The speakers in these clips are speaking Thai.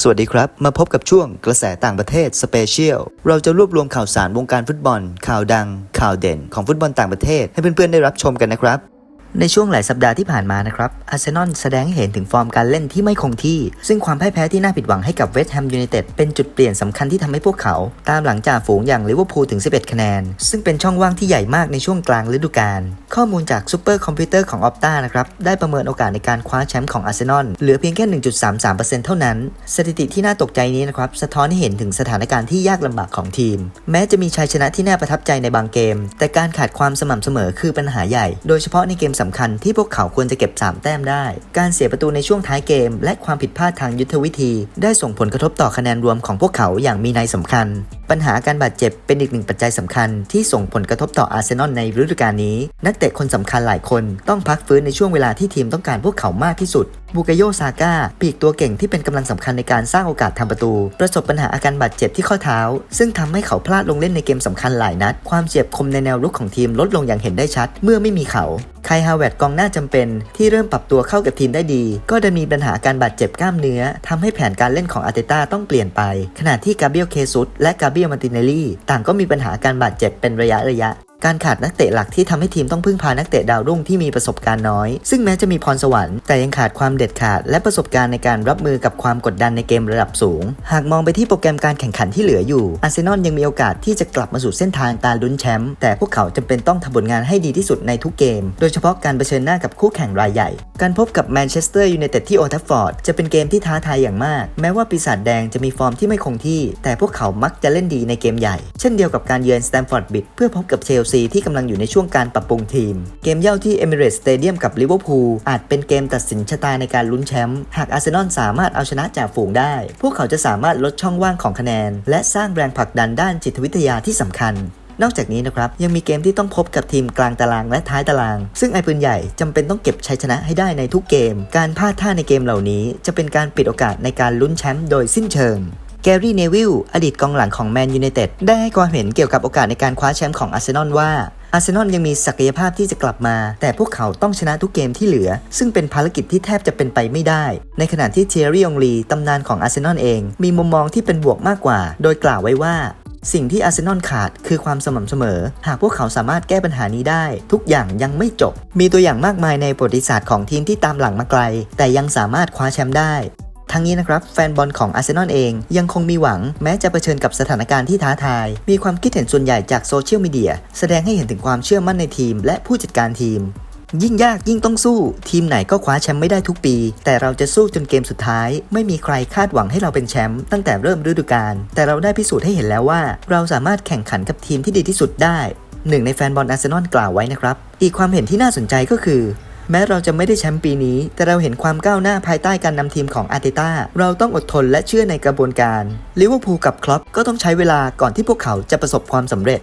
สวัสดีครับ มาพบกับช่วงกระแสต่างประเทศสเปเชียล เราจะรวบรวมข่าวสารวงการฟุตบอล ข่าวดัง ข่าวเด่นของฟุตบอลต่างประเทศให้เพื่อนๆได้รับชมกันนะครับ ในช่วงหลายสัปดาห์ที่ผ่านมานะครับ อาร์เซนอลแสดงให้เห็นถึงฟอร์มการเล่นที่ไม่คงที่ ซึ่งความพ่ายแพ้ที่น่าผิดหวังให้กับเวสต์แฮมยูไนเต็ดเป็นจุดเปลี่ยนสำคัญที่ทำให้พวกเขา ตามหลังจากฝูงอย่างลิเวอร์พูลถึง 11 คะแนน ซึ่งเป็นช่องว่างที่ใหญ่มากในช่วงกลางฤดูกาล ข้อมูลจากซูเปอร์คอมพิวเตอร์ของออ t ตานะครับ ได้ประเมินโอกาสในการคว้าแชมป์ของอาร์เซนอลเหลือเพียงแค่ 1.33%เท่านั้น สถิติที่น่าตกใจนี้นะครับ สะท้อนให้เห็นถึงสถานการณ์ที่ยากลำบากของทีม แม้จะมีชัยชนะที่น่าประทับใจในบางเกม แต่การขาดความสม่ำเสมอคือปัญหาใหญ่ โดยเฉพาะในเกมสำคัญที่พวกเขาควรจะเก็บ 3 แต้มได้ การเสียประตูในช่วงท้ายเกม และความผิดพลาดทางยุทธวิธี ได้ส่งผลกระทบต่อคะแนนรวมของพวกเขาอย่างมีนัยสำคัญ ปัญหาการบาดเจ็บเป็นอีกหนึ่งปัจจัยสำคัญที่ส่งผลกระทบต่ออาร์เซนอลในฤดูกาลนี้ นักเตะคนสำคัญหลายคนต้องพักฟื้นในช่วงเวลาที่ทีมต้องการพวกเขามากที่สุดบูกาโยซาก้าปีกตัวเก่งที่เป็นกำลังสำคัญในการสร้างโอกาสทำประตู ประสบปัญหาอาการบาดเจ็บที่ข้อเท้า ซึ่งทำให้เขาพลาดลงเล่นในเกมสำคัญหลายนัด ความเจ็บคมในแนวรุกของทีมลดลงอย่างเห็นได้ชัด เมื่อไม่มีเขา ไคฮาวเวตกองหน้าจำเป็น ที่เริ่มปรับตัวเข้ากับทีมได้ดี ก็ได้มีปัญหาการบาดเจ็บกล้ามเนื้อทำให้แผนการเล่นของอาร์เตต้าต้องเปลี่ยนไป ขณะที่กาเบียลเคซุสและกาเบียลมาติเนลลี่ต่างก็มีปัญหาการบาดเจ็บเป็นระยะระยะ การขาดนักเตะหลักที่ทำให้ทีมต้องพึ่งพานักเตะดาวรุ่งที่มีประสบการณ์น้อย ซึ่งแม้จะมีพรสวรรค์แต่ยังขาดความเด็ดขาด และประสบการณ์ในการรับมือกับความกดดันในเกมระดับสูง หากมองไปที่โปรแกรมการแข่งขันที่เหลืออยู่อาร์เซนอลยังมีโอกาสที่จะกลับมาสู่เส้นทางการลุ้นแชมป์แต่พวกเขาจำเป็นต้องทำผลงานให้ดีที่สุดในทุกเกม โดยเฉพาะการเผชิญหน้ากับคู่แข่งรายใหญ่ การพบกับแมนเชสเตอร์ยูไนเต็ดที่โอทัฟฟอร์ดจะเป็นเกมที่ท้าทายอย่างมาก แม้ว่าปีศาจแดงจะมีฟอร์มที่ไม่คงที่ แต่พวกเขามักจะเล่นดีในเกมใหญ่ เช่นเดียวกับการเยือนสแตมฟอร์ดบิดเพื่อพบกับเชลซีที่กำลังอยู่ในช่วงการปรับปรุงทีม เกมเย่าที่เอมิเรตสเตเดียมกับลิเวอร์พูลอาจเป็นเกมตัดสินชะตาในการลุ้นแชมป์หากอาร์เซนอลสามารถเอาชนะจากฝูงได้ พวกเขาจะสามารถลดช่องว่างของคะแนน และสร้างแรงผลักดันด้านจิตวิทยาที่สำคัญ นอกจากนี้นะครับยังมีเกมที่ต้องพบกับทีมกลางตารางและท้ายตาราง ซึ่งไอปืนใหญ่จำเป็นต้องเก็บชัยชนะให้ได้ในทุกเกม การพลาดท่าในเกมเหล่านี้ จะเป็นการปิดโอกาสในการลุ้นแชมป์โดยสิ้นเชิงแกรี่เนวิลอดีตกองหลังของแมนยูไนเต็ดได้ให้ความเห็นเกี่ยวกับโอกาสในการคว้าแชมป์ของอาร์เซนอลว่าอาร์เซนอลยังมีศักยภาพที่จะกลับมา แต่พวกเขาต้องชนะทุกเกมที่เหลือ ซึ่งเป็นภารกิจที่แทบจะเป็นไปไม่ได้ ในขณะที่เทียรี่องลีตำนานของอาร์เซนอลเอง มีมุมมองที่เป็นบวกมากกว่า โดยกล่าวไว้ว่า สิ่งที่อาร์เซนอลขาดคือความสม่ำเสมอ หากพวกเขาสามารถแก้ปัญหานี้ได้ ทุกอย่างยังไม่จบ มีตัวอย่างมากมายในประวัติศาสตร์ของทีมที่ตามหลังมาไกล แต่ยังสามารถคว้าแชมป์ได้ทั้งนี้นะครับแฟนบอลของอาร์เซนอลเองยังคงมีหวังแม้จะเผชิญกับสถานการณ์ที่ท้าทาย มีความคิดเห็นส่วนใหญ่จากโซเชียลมีเดียแสดงให้เห็นถึงความเชื่อมั่นในทีม และผู้จัดการทีม ยิ่งยากยิ่งต้องสู้ ทีมไหนก็คว้าแชมป์ไม่ได้ทุกปี แต่เราจะสู้จนเกมสุดท้าย ไม่มีใครคาดหวังให้เราเป็นแชมป์ตั้งแต่เริ่มฤดูกาลแต่เราได้พิสูจน์ให้เห็นแล้วว่า เราสามารถแข่งขันกับทีมที่ดีที่สุดได้หนึ่งในแฟนบอลอาร์เซนอลกล่าวไว้นะครับ อีกความเห็นที่น่าสนใจก็คือ แม้เราจะไม่ได้แชมป์ปีนี้ แต่เราเห็นความก้าวหน้าภายใต้การนำทีมของอาร์เตต้า เราต้องอดทนและเชื่อในกระบวนการลิเวอร์พูลกับคลอปก็ต้องใช้เวลาก่อนที่พวกเขาจะประสบความสำเร็จ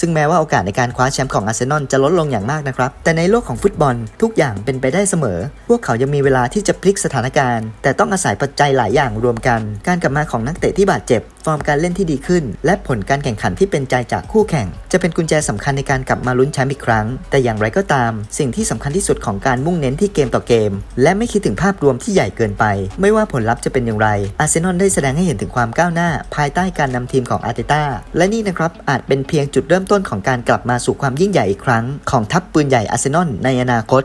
ซึ่งแม้ว่าโอกาสในการคว้าแชมป์ของอาร์เซนอลจะลดลงอย่างมากนะครับ แต่ในโลกของฟุตบอลทุกอย่างเป็นไปได้เสมอ พวกเขายังมีเวลาที่จะพลิกสถานการณ์ แต่ต้องอาศัยปัจจัยหลายอย่างรวมกัน การกลับมาของนักเตะที่บาดเจ็บฟอร์มการเล่นที่ดีขึ้น และผลการแข่งขันที่เป็นใจจากคู่แข่ง จะเป็นกุญแจสำคัญในการกลับมาลุ้นแชมป์อีกครั้ง แต่อย่างไรก็ตาม สิ่งที่สำคัญที่สุดของการมุ่งเน้นที่เกมต่อเกม และไม่คิดถึงภาพรวมที่ใหญ่เกินไป ไม่ว่าผลลัพธ์จะเป็นอย่างไร อาร์เซนอลได้แสดงให้เห็นถึงความก้าวหน้า ภายใต้การนำทีมของอาร์เตต้า และนี่นะครับอาจเป็นเพียงจุดเริ่มต้นของการกลับมาสู่ความยิ่งใหญ่อีกครั้งของทัพปืนใหญ่อาร์เซนอลในอนาคต